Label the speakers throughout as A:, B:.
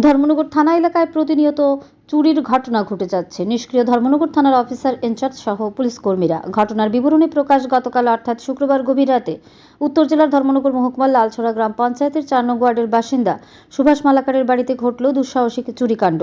A: ধর্মনগর থানা এলাকায় প্রতিনিয়ত চুরির ঘটনা ঘটে যাচ্ছে। নিষ্ক্রিয় ধর্মনগর থানার অফিসার ইনচার্জ সহ পুলিশ কর্মীরা। ঘটনার বিবরণী প্রকাশ গতকাল, অর্থাৎ শুক্রবার গভীর রাতে, উত্তর জেলার ধর্মনগর মহকুমার লালছড়া গ্রাম পঞ্চায়েতের চার নং ওয়ার্ডের বাসিন্দা সুভাষ মালাকারের বাড়িতে ঘটল দুঃসাহসিক চুরিকাণ্ড।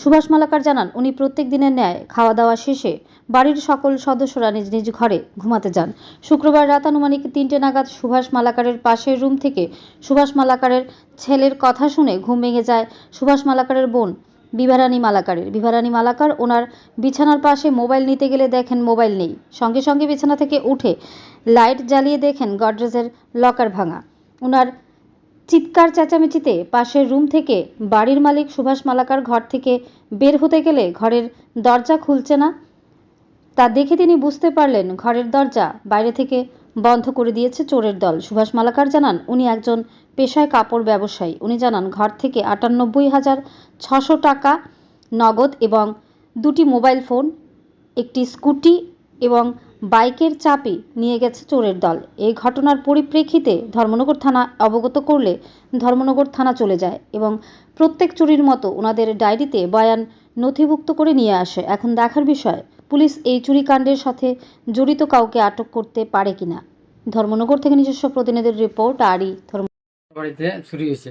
A: সুভাষ মালাকার জানান, উনি প্রত্যেক দিনের ন্যায় খাওয়া দাওয়া শেষে বাড়ির সকল সদস্যরা নিজ নিজ ঘরে ঘুমাতে যান। শুক্রবার রাত আনুমানিক তিনটে নাগাদ সুভাষ মালাকারের পাশের রুম থেকে সুভাষ মালাকারের ছেলের কথা শুনে ঘুম ভেঙে যায় সুভাষ মালাকারের বোন বিভারানী মালাকারের। বিভারানী মালাকার ওনার বিছানার পাশে মোবাইল নিতে গেলে দেখেন মোবাইল নেই। সঙ্গে সঙ্গে বিছানা থেকে উঠে লাইট জ্বালিয়ে দেখেন গডরেজের লকার ভাঙা। ওনার চিৎকার চেঁচামেচিতে পাশের রুম থেকে বাড়ির মালিক সুভাষ মালাকার ঘর থেকে বের হতে গেলে ঘরের দরজা খুলছে না। তা দেখে তিনি বুঝতে পারলেন ঘরের দরজা বাইরে থেকে বন্ধ করে দিয়েছে চোরের দল। সুভাষ মালাকার জানান, উনি একজন পেশায় কাপড় ব্যবসায়ী। উনি জানান, ঘর থেকে আটানব্বই হাজার ছশো টাকা নগদ এবং দুটি মোবাইল ফোন, একটি স্কুটি এবং বাইকের চাপি নিয়ে গেছে চোরের দল। এই ঘটনার পরিপ্রেক্ষিতে ধর্মনগর থানা অবগত করলে ধর্মনগর থানা চলে যায় এবং প্রত্যেক চুরির মতো ওনাদের ডায়েরিতে বয়ান নথিভুক্ত করে নিয়ে আসে। এখন দেখার বিষয় পুলিশ এই চুরিকাণ্ডের সাথে জড়িত কাউকে আটক করতে পারে কিনা? ধর্মনগর থেকে নিজস্ব প্রতিনিধির রিপোর্ট আরই ধর্ম
B: বাড়িতে চুরি হয়েছে।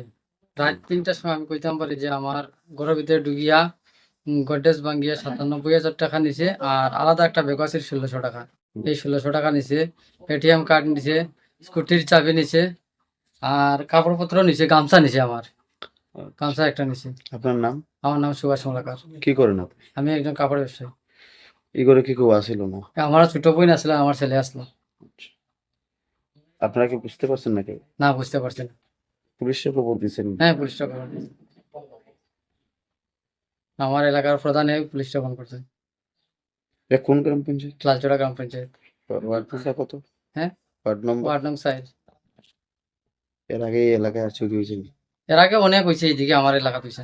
B: রাত তিনটার সময় আমি কইতাম পারি যে আমার ঘরের ভিতরে ঢুকিয়া গডরেজ ভাঙ্গিয়া সাতানব্বই হাজার টাকা নিছে আর আলাদা একটা ব্যাগ আছে ষোলোশো টাকা। এই ষোলোশো টাকা নিছে এটিএম কার্ড নিছে স্কুটির চাবি নিছে আর কাপড়পত্র নিছে গামছা নিছে আমার। গামছা একটা নিছে।
C: আপনার নাম?
B: আমার নাম সুভাষ মালাকার।
C: কি করেন আপনি?
B: আমি একজন কাপড় ব্যবসায়ী।
C: ই করে কি কেউ আসিল না?
B: আমার ছোট বোন আসলে আমার ছেলে আসলো।
C: আপনারা কি বুঝতে পারছেন নাকি?
B: না বুঝতে পারছি না।
C: পুলিশে খবর দিচ্ছেন
B: হ্যাঁ খবর দিয়েছে। আমার এলাকার প্রধানে ফোন করছে।
C: এটা কোন গ্রাম পঞ্চায়েত?
B: লালচড়া গ্রাম পঞ্চায়েত।
C: ওয়ার্ড নম্বর কত?
B: হ্যাঁ?
C: Ward number?
B: ওয়ার্ড নং সাইড।
C: এর আগে এই এলাকায় চুরি হয়েছে
B: এর আগে অনেক হয়েছে এইদিকে আমার এলাকা হয়েছে।